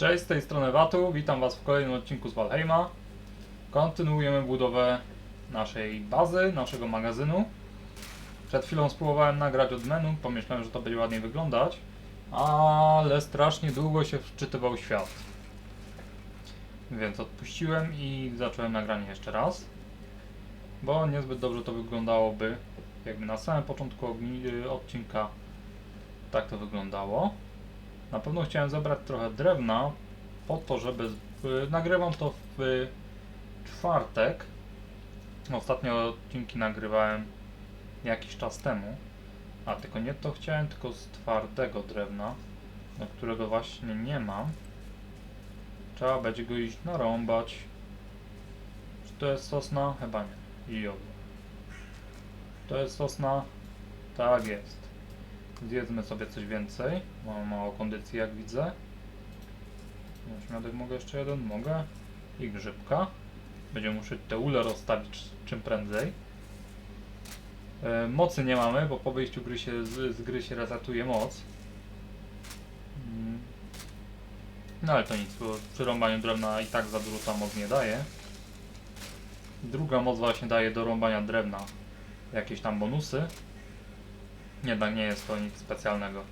Cześć, z tej strony Watu, witam Was w kolejnym odcinku z Valheima. Kontynuujemy budowę naszej bazy, naszego magazynu. Przed chwilą spróbowałem nagrać od menu, pomyślałem, że to będzie ładniej wyglądać, ale strasznie długo się wczytywał świat. Więc odpuściłem i zacząłem nagranie jeszcze raz, bo niezbyt dobrze to wyglądałoby, jakby na samym początku odcinka tak to wyglądało. Na pewno chciałem zebrać trochę drewna po to, żeby. Nagrywam to w czwartek. Ostatnie odcinki nagrywałem jakiś czas temu. A tylko nie to chciałem, tylko z twardego drewna, którego właśnie nie mam. Trzeba będzie go iść narąbać. Czy to jest sosna? Chyba nie. To jest sosna? Tak jest. Zjedzmy sobie coś więcej. Mam mało kondycji, jak widzę. Śmiadek mogę jeszcze jeden? Mogę. I grzybka. Będziemy musieć te ule rozstawić czym prędzej. E, mocy nie mamy, bo po wyjściu gry się, z, z gry się resetuje moc. Mm. No ale to nic, bo przy rąbaniu drewna i tak za dużo tam moc nie daje. Druga moc właśnie daje do rąbania drewna jakieś tam bonusy. Jednak nie jest to nic specjalnego.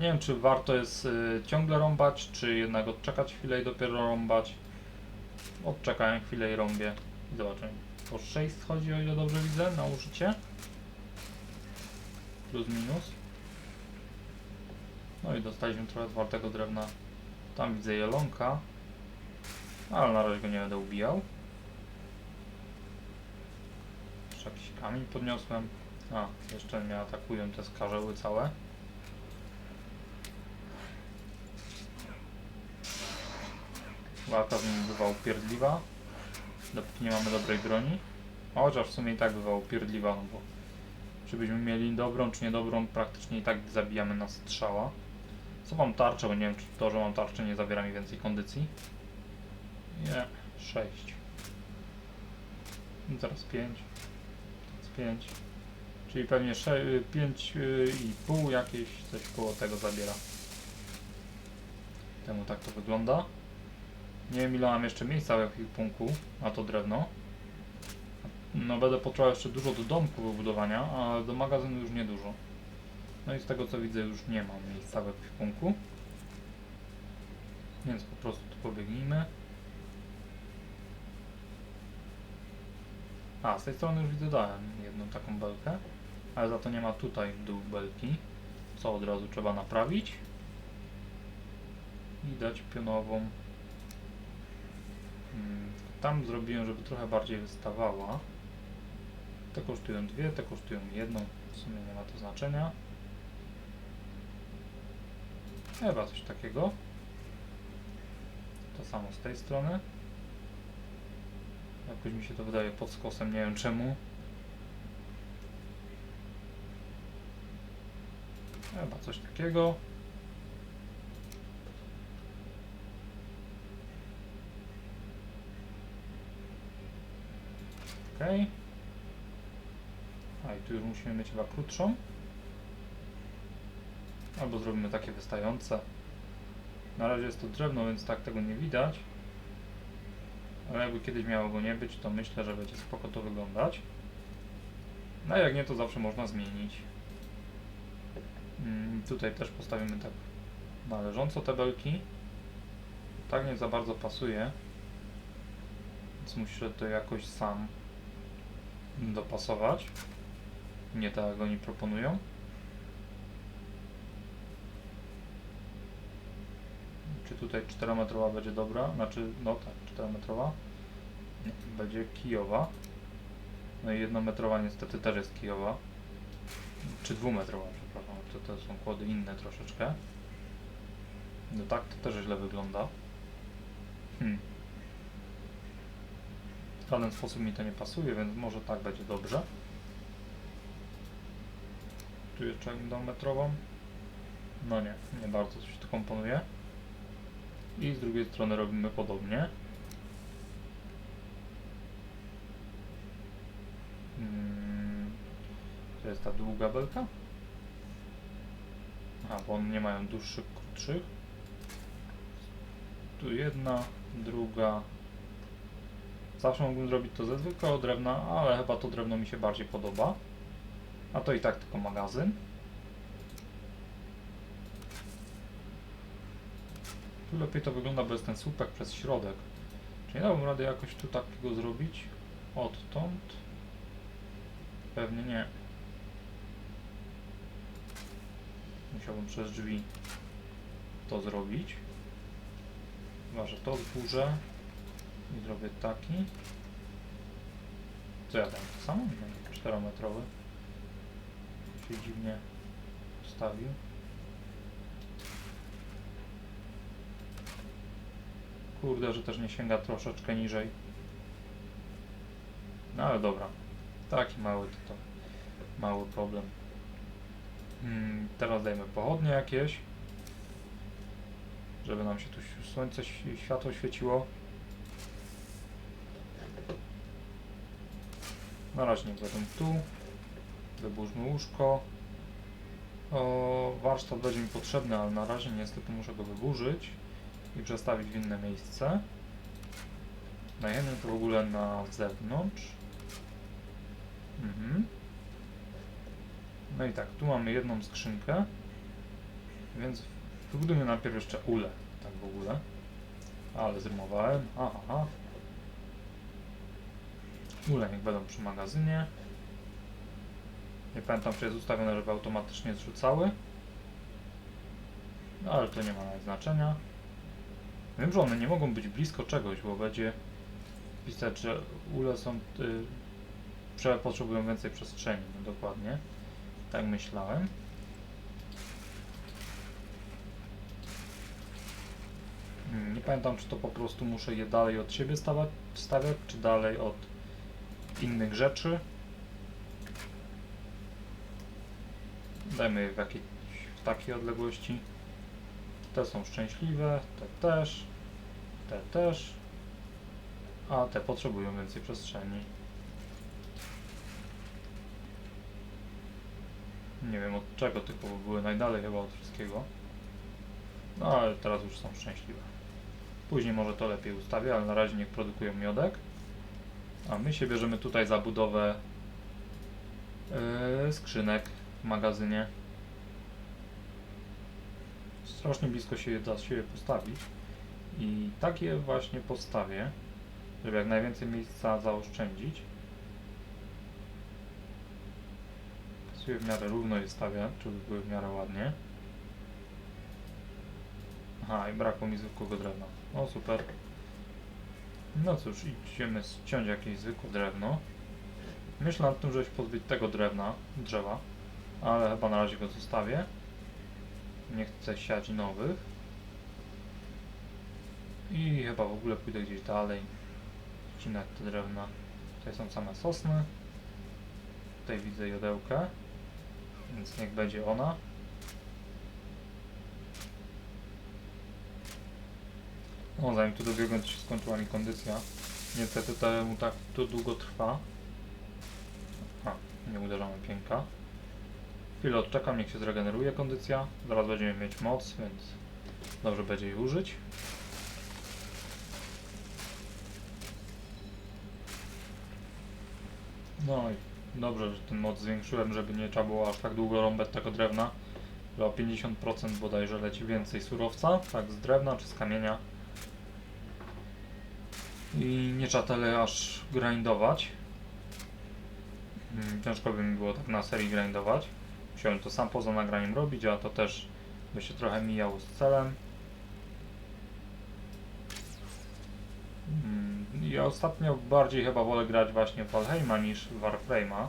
Nie wiem, czy warto jest y, ciągle rąbać, czy jednak odczekać chwilę i dopiero rąbać. Odczekałem chwilę i rąbię. I zobaczymy. Po 6 schodzi, o ile dobrze widzę, na użycie. Plus minus. No i dostaliśmy trochę twardego drewna. Tam widzę jelonka. Ale na razie go nie będę ubijał. Jeszcze jakiś kamień podniosłem. A, jeszcze mnie atakują te skarżeły całe. Walka z nim bywa upierdliwa, dopóki nie mamy dobrej broni. A chociaż w sumie i tak bywa upierdliwa, no bo czy byśmy mieli dobrą, czy niedobrą, praktycznie i tak zabijamy na strzała. Co mam tarczę, bo nie wiem, czy to, że mam tarczę nie zabiera mi więcej kondycji. Nie, 6. I teraz 5. Teraz 5. Czyli pewnie 5,5 jakieś coś koło tego zabiera. Temu tak to wygląda. Nie wiem ile mam jeszcze miejsca w ekwipunku na to drewno. No będę potrzebował jeszcze dużo do domku wybudowania, a do magazynu już niedużo. No i z tego co widzę już nie mam miejsca w ekwipunku. Więc po prostu tu pobiegnijmy. A, z tej strony już widzę dałem jedną taką belkę, ale za to nie ma tutaj w dół belki, co od razu trzeba naprawić. I dać pionową. Mm, Tam zrobiłem, żeby trochę bardziej wystawała. Te kosztują dwie, te kosztują jedną. W sumie nie ma to znaczenia. Chyba coś takiego. To samo z tej strony. Jakoś mi się to wydaje pod skosem, nie wiem czemu. Chyba coś takiego. Okej. A i tu już musimy mieć chyba krótszą. Albo zrobimy takie wystające. Na razie jest to drewno, więc tak tego nie widać. Ale jakby kiedyś miało go nie być, to myślę, że będzie spoko to wyglądać. No a jak nie, to zawsze można zmienić. Tutaj też postawimy tak należąco te belki. Tak nie za bardzo pasuje. Więc muszę to jakoś sam dopasować. Nie tak jak oni proponują. Czy tutaj 4-metrowa będzie dobra? Znaczy, no tak, 4-metrowa. Nie, Będzie kijowa. No i 1-metrowa niestety też jest kijowa. Czy 2-metrowa, przepraszam, to, to są kłody inne troszeczkę. No tak, to też źle wygląda. Hmm. W żaden sposób mi to nie pasuje, więc może tak będzie dobrze. Tu jeszcze jedną metrową. No nie, nie bardzo coś to komponuje. I z drugiej strony robimy podobnie. Mm, To jest ta długa belka? Aha, bo one nie mają dłuższych, krótszych. Tu jedna, druga. Zawsze mógłbym zrobić to ze zwykłego drewna, ale chyba to drewno mi się bardziej podoba. A to i tak tylko magazyn. Tu lepiej to wygląda bez ten słupek przez środek. Czy nie dałbym rady jakoś tu takiego zrobić? Odtąd? Pewnie nie. Musiałbym przez drzwi to zrobić. Chyba, że to zburzę i zrobię taki. Co ja tam? To samo? Nie, 4 metrowy. Się dziwnie ustawił. Kurde, że też nie sięga troszeczkę niżej. No ale dobra. Taki mały to, to mały problem. Hmm, teraz dajmy pochodnie jakieś. Żeby nam się tu słońce, światło świeciło. Na razie niech będą tu. Wyburzmy łóżko. O, warsztat będzie mi potrzebny, ale na razie niestety muszę go wyburzyć i przestawić w inne miejsce. Dajemy to w ogóle na zewnątrz. Mhm. No i tak, tu mamy jedną skrzynkę, więc wybudujmy najpierw jeszcze ule, tak w ogóle. Ale zrymowałem, aha, aha. Ule niech będą przy magazynie. Nie pamiętam, czy jest ustawione, żeby automatycznie zrzucały. No ale to nie ma nawet znaczenia. Wiem, że one nie mogą być blisko czegoś, bo będzie pisać, że ule są, y, potrzebują więcej przestrzeni, dokładnie. Tak myślałem. Mm, Nie pamiętam, czy to po prostu muszę je dalej od siebie stawiać, stawiać czy dalej od innych rzeczy. Dajmy w w takiej odległości. Te są szczęśliwe, te też, te też, a te potrzebują więcej przestrzeni. Nie wiem od czego tylko były najdalej chyba od wszystkiego. No ale teraz już są szczęśliwe. Później może to lepiej ustawię, ale na razie niech produkują miodek. A my się bierzemy tutaj za budowę yy, skrzynek w magazynie. Strasznie blisko się da siebie postawić. I tak je właśnie postawię, żeby jak najwięcej miejsca zaoszczędzić. Pasuję w miarę równo je stawię, żeby były w miarę ładnie. Aha, i brakło mi zwykłego drewna. O, super. No cóż, idziemy ściąć jakieś zwykłe drewno. Myślę nad tym, się pozbyć tego drewna, drzewa, ale chyba na razie go zostawię. Nie chcę siać nowych. I chyba w ogóle pójdę gdzieś dalej. Ścinać te drewna. Tutaj są same sosny. Tutaj widzę jodełkę. Więc niech będzie ona. No, zanim tu dobiegłem, to się skończyła mi kondycja. Niestety temu tak to długo trwa. A, nie uderzamy pięka. Chwilę odczekam, niech się zregeneruje kondycja. Zaraz będziemy mieć moc, więc dobrze będzie jej użyć. No i dobrze, że ten moc zwiększyłem, żeby nie trzeba było aż tak długo rąbać tego drewna. Że o 50% bodajże leci więcej surowca, tak z drewna czy z kamienia. I nie trzeba tyle aż grindować. Mm, Ciężko by mi było tak na serii grindować. Musiałem to sam poza nagraniem robić, a to też by się trochę mijało z celem. Mm, Ja ostatnio bardziej chyba wolę grać właśnie w Valheima niż w Warframe'a.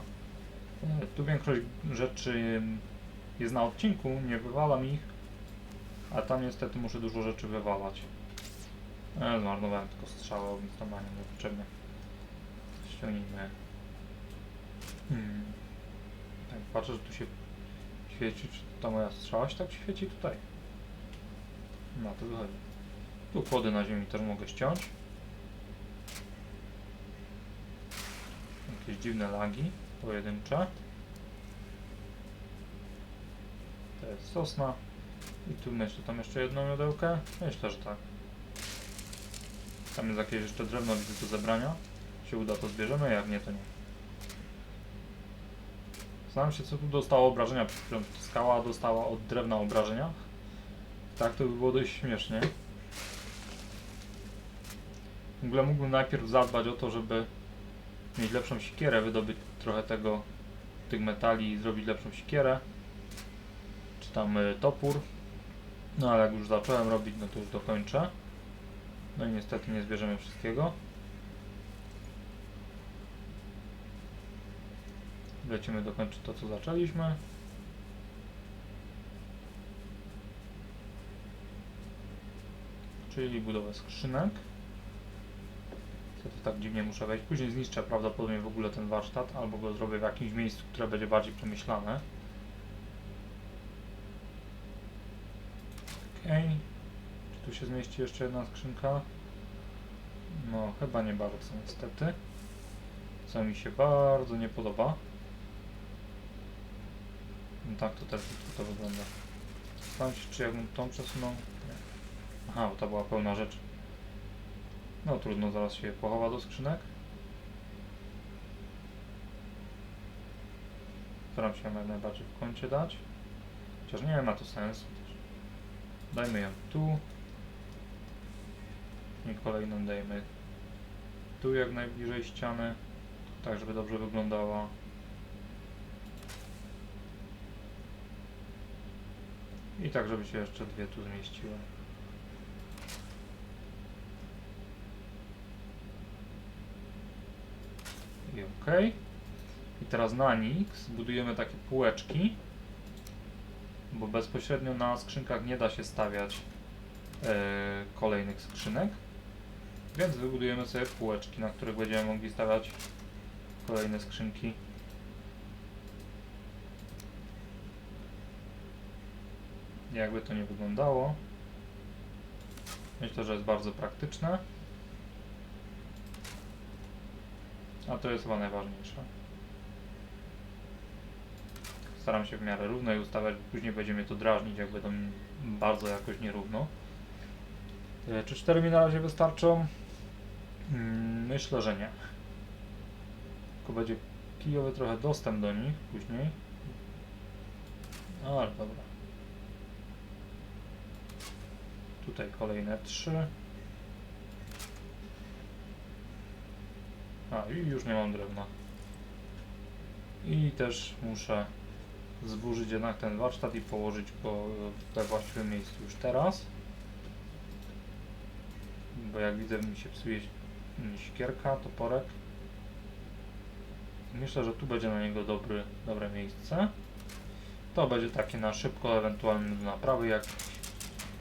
E, Tu większość rzeczy jest na odcinku, nie wywalam ich, a tam niestety muszę dużo rzeczy wywalać. E, zmarnowałem tylko strzały ognistowania niepotrzebnie. Ściągnijmy. Hmm. Tak, patrzę, że tu się świeci, czy ta moja strzała się tak świeci tutaj. Na to wychodzi. Tu kłody na ziemi też mogę ściąć. Jakieś dziwne lagi pojedyncze. To jest sosna. I tu myślę, tam jeszcze jedną miodełkę? Myślę, że tak. Tam jest jakieś jeszcze drewno widzę do zebrania. się uda to zbierzemy, jak nie to nie. Zastanawiam się co tu dostało obrażenia, skała dostała od drewna obrażenia. Tak to by było dość śmiesznie. W ogóle mógłbym najpierw zadbać o to, żeby mieć lepszą sikierę, wydobyć trochę tego, tych metali i zrobić lepszą sikierę. Czy tam y, topór. No ale jak już zacząłem robić, no to już dokończę. No i niestety nie zbierzemy wszystkiego. Lecimy dokończyć to, co zaczęliśmy. Czyli budowę skrzynek. Co to tak dziwnie muszę wejść. Później zniszczę prawdopodobnie w ogóle ten warsztat, albo go zrobię w jakimś miejscu, które będzie bardziej przemyślane. Okej. Czy tu się zmieści jeszcze jedna skrzynka? No, chyba nie bardzo, niestety. Co mi się bardzo nie podoba. No tak to też to wygląda. Zastanawiam się, czy jakbym tą przesunął. Aha, bo to była pełna rzecz. No trudno, zaraz się pochowa do skrzynek. Staram się jak najbardziej w kącie dać. Chociaż nie ma to sensu. Dajmy ją tu. I kolejną dajmy tu jak najbliżej ściany. Tak, żeby dobrze wyglądała. I tak, żeby się jeszcze dwie tu zmieściły. Ok. I teraz na nich zbudujemy takie półeczki, bo bezpośrednio na skrzynkach nie da się stawiać e, kolejnych skrzynek. Więc wybudujemy sobie półeczki, na których będziemy mogli stawiać kolejne skrzynki. Jakby to nie wyglądało. Myślę, że jest bardzo praktyczne. A to jest chyba najważniejsze. Staram się w miarę równo je ustawiać, bo później będzie mnie to drażnić, jak będą bardzo jakoś nierówno. E, Czy 4 mi na razie wystarczą? Mm, Myślę, że nie. Tylko będzie kijowy trochę dostęp do nich później. No, ale dobra. Tutaj kolejne 3. A, i już nie mam drewna. I też muszę zburzyć jednak ten warsztat i położyć go we właściwym miejscu już teraz. Bo jak widzę mi się psuje sikierka, toporek. Myślę, że tu będzie na niego dobry, dobre miejsce. To będzie takie na szybko, ewentualnie do naprawy, jak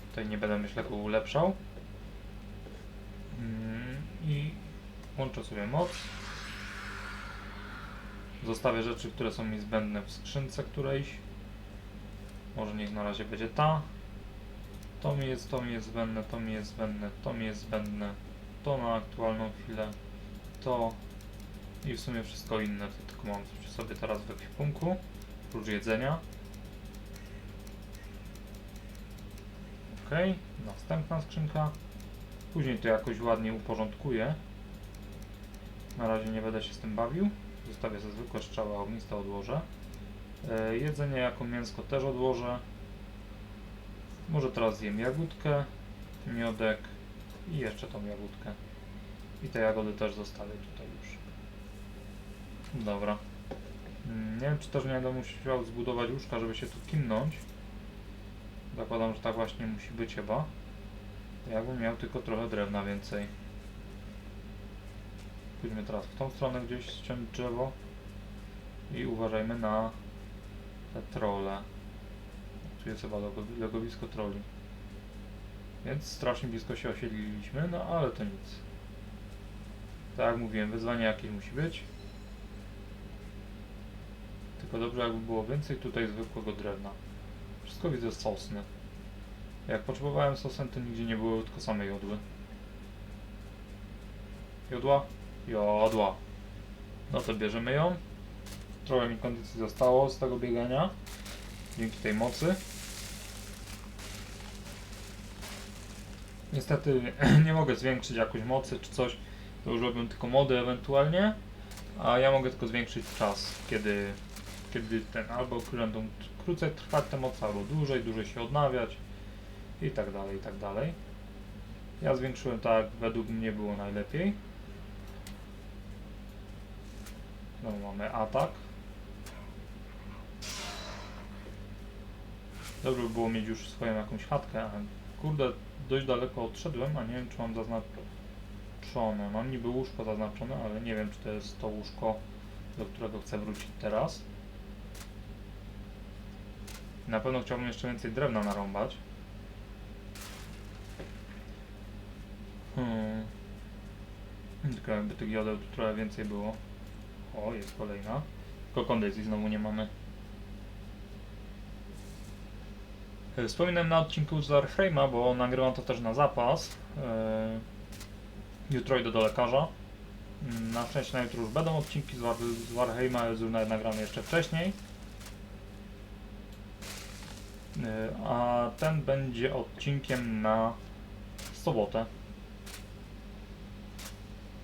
tutaj nie będę myślę go ulepszał. Mm, I Włączę sobie moc. Zostawię rzeczy, które są mi zbędne w skrzynce którejś. Może niech na razie będzie ta. To mi jest, to mi jest zbędne, to mi jest zbędne, to mi jest zbędne. To na aktualną chwilę. To i w sumie wszystko inne, to tylko mam przy sobie teraz w ekwipunku. Oprócz jedzenia. Ok, następna skrzynka. Później to jakoś ładnie uporządkuję. Na razie nie będę się z tym bawił. Zostawię sobie zwykłe strzały ogniste, odłożę. E, jedzenie jako mięsko też odłożę. Może teraz zjem jagódkę, miodek i jeszcze tą jagódkę. I te jagody też zostawię tutaj już. Dobra. Mm, Nie wiem, czy też nie będę musiał zbudować łóżka, żeby się tu kimnąć. Zakładam, że tak właśnie musi być chyba. Jakbym miał tylko trochę drewna więcej. Pójdźmy teraz w tą stronę gdzieś ściąć drzewo i uważajmy na te trole. Tu jest chyba logo, logowisko troli. Więc strasznie blisko się osiedliliśmy, no ale to nic. Tak jak mówiłem, wyzwanie jakieś musi być. Tylko dobrze jakby było więcej tutaj zwykłego drewna. Wszystko widzę z sosny. Jak potrzebowałem sosem, to nigdzie nie było tylko same jodły. Jodła? Jodła. No to bierzemy ją. Trochę mi kondycji zostało z tego biegania. Dzięki tej mocy. Niestety nie mogę zwiększyć jakoś mocy czy coś. To już robią tylko mody ewentualnie. A ja mogę tylko zwiększyć czas, kiedy, kiedy ten albo będą krócej trwać te moce, albo dłużej, dłużej się odnawiać i tak dalej, i tak dalej. Ja zwiększyłem tak, według mnie było najlepiej. No mamy atak. Dobrze by było mieć już swoją jakąś chatkę, ale kurde, dość daleko odszedłem, a nie wiem czy mam zaznaczone. Mam niby łóżko zaznaczone, ale nie wiem czy to jest to łóżko, do którego chcę wrócić teraz. Na pewno chciałbym jeszcze więcej drewna narąbać. Hmm. Tylko jakby tych jodeł tu trochę więcej było. O, jest kolejna. Tylko kondycji znowu nie mamy. E, Wspominałem na odcinku z Warframe'a, bo nagrywam to też na zapas. E, Jutro idę do lekarza. Mm, Na szczęście na jutro już będą odcinki z, War z Warframe'a, jest już nagrany jeszcze wcześniej. E, A ten będzie odcinkiem na sobotę.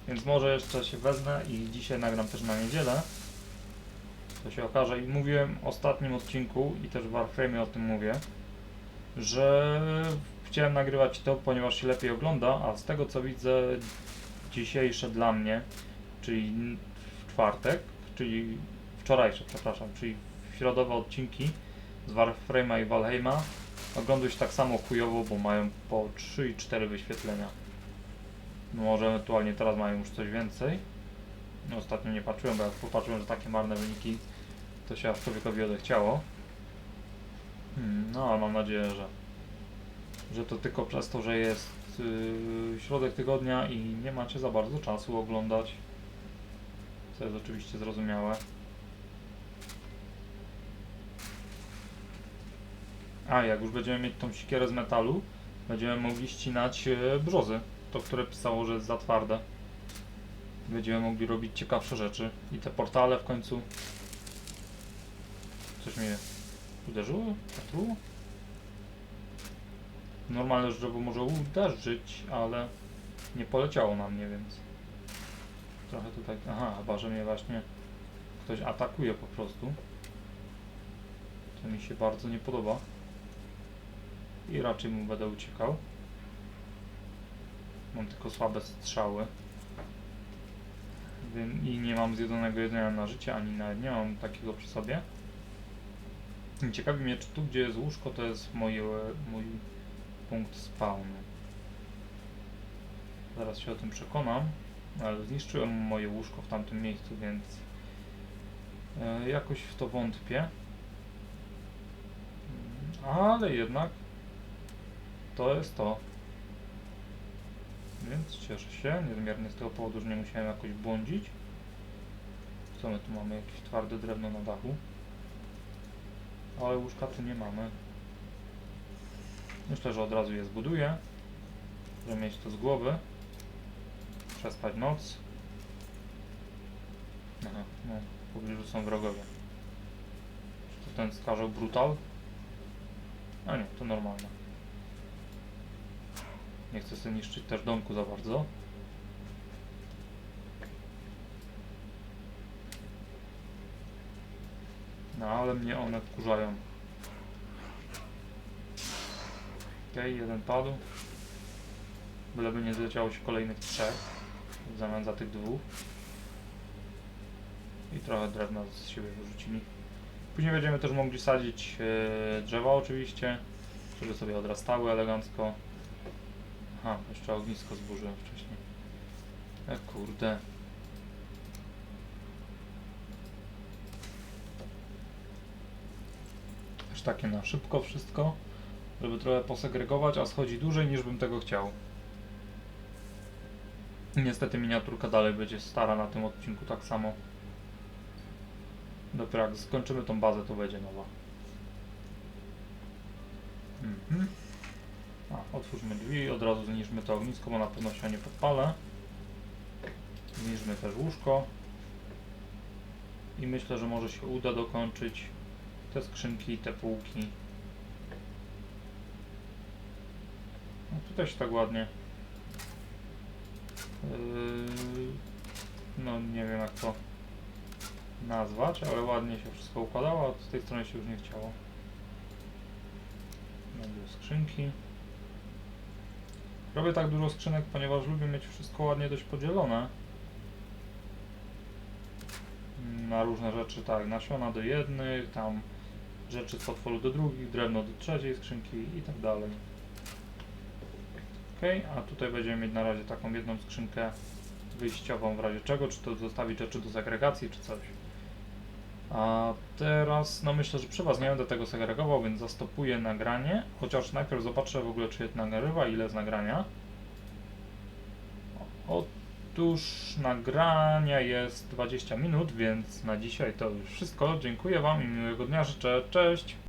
Więc może jeszcze się wezmę i dzisiaj nagram też na niedzielę. To się okaże. I mówiłem w ostatnim odcinku i też w Warframe o tym mówię, że chciałem nagrywać to, ponieważ się lepiej ogląda, a z tego co widzę dzisiejsze dla mnie, czyli w czwartek, czyli wczorajsze, przepraszam, czyli środowe odcinki z Warframe'a i Valheima się tak samo chujowo, bo mają po 3 i 4 wyświetlenia. No Może ewentualnie teraz mają już coś więcej. No, ostatnio nie patrzyłem, bo jak popatrzyłem, że takie marne wyniki, to się aż człowiekowi odechciało. Hmm, no, ale mam nadzieję, że, że to tylko przez to, że jest yy, środek tygodnia i nie macie za bardzo czasu oglądać. Co jest oczywiście zrozumiałe. A, jak już będziemy mieć tą sikierę z metalu, będziemy mogli ścinać yy, brzozy to, które pisało, że jest za twarde. Będziemy mogli robić ciekawsze rzeczy. I te portale w końcu. Coś mnie uderzyło? Zatruło? Normalne, drzewo może uderzyć, ale nie poleciało na mnie, więc trochę tutaj. Aha, chyba, że mnie właśnie ktoś atakuje po prostu. To mi się bardzo nie podoba. I raczej mu będę uciekał. Mam tylko słabe strzały. I nie mam zjedzonego jedzenia na życie, ani nawet nie mam takiego przy sobie. Ciekawi mnie, czy tu, gdzie jest łóżko, to jest moje, mój punkt spawnu. Zaraz się o tym przekonam, ale zniszczyłem moje łóżko w tamtym miejscu, więc e, jakoś w to wątpię. Mm, Ale jednak to jest to. Więc cieszę się niezmiernie z tego powodu, że nie musiałem jakoś błądzić. Co my tu mamy? Jakieś twarde drewno na dachu. Ale łóżka tu nie mamy. Myślę, że od razu je zbuduję. Żeby mieć to z głowy. Przespać noc. Aha, no, w pobliżu są wrogowie. Czy to ten skarżał brutal? A nie, to normalne. Nie chcę sobie niszczyć też domku za bardzo. No ale mnie one wkurzają. Okej, jeden padł. Byleby nie zleciało się kolejnych trzech w zamian za tych dwóch. I trochę drewna z siebie wyrzucili. Później będziemy też mogli sadzić e, drzewa oczywiście, żeby sobie odrastały elegancko. Aha, jeszcze ognisko zburzyłem wcześniej. E kurde. Też takie na szybko wszystko, żeby trochę posegregować, a schodzi dłużej niż bym tego chciał. Niestety miniaturka dalej będzie stara na tym odcinku tak samo. Dopiero jak skończymy tą bazę, to będzie nowa. Mhm. Otwórzmy drzwi, od razu zniszczmy to ognisko, bo na pewno się nie podpalę. Zniszczmy też łóżko. I myślę, że może się uda dokończyć te skrzynki, te półki. No tutaj się tak ładnie. Yy, no nie wiem jak to nazwać, ale ładnie się wszystko układało, a z tej strony się już nie chciało. Robię skrzynki. Robię tak dużo skrzynek, ponieważ lubię mieć wszystko ładnie dość podzielone. Na różne rzeczy, tak, nasiona do jednych, tam rzeczy z potworu do drugich, drewno do trzeciej skrzynki i tak dalej. Ok, a tutaj będziemy mieć na razie taką jedną skrzynkę wyjściową w razie czego, czy to zostawić rzeczy do segregacji, czy coś. A teraz, no myślę, że przy Was nie będę tego segregował, więc zastopuję nagranie, chociaż najpierw zobaczę w ogóle, czy je nagrywa, ile z nagrania. Otóż nagrania jest 20 minut, więc na dzisiaj to już wszystko. Dziękuję Wam i miłego dnia życzę. Cześć!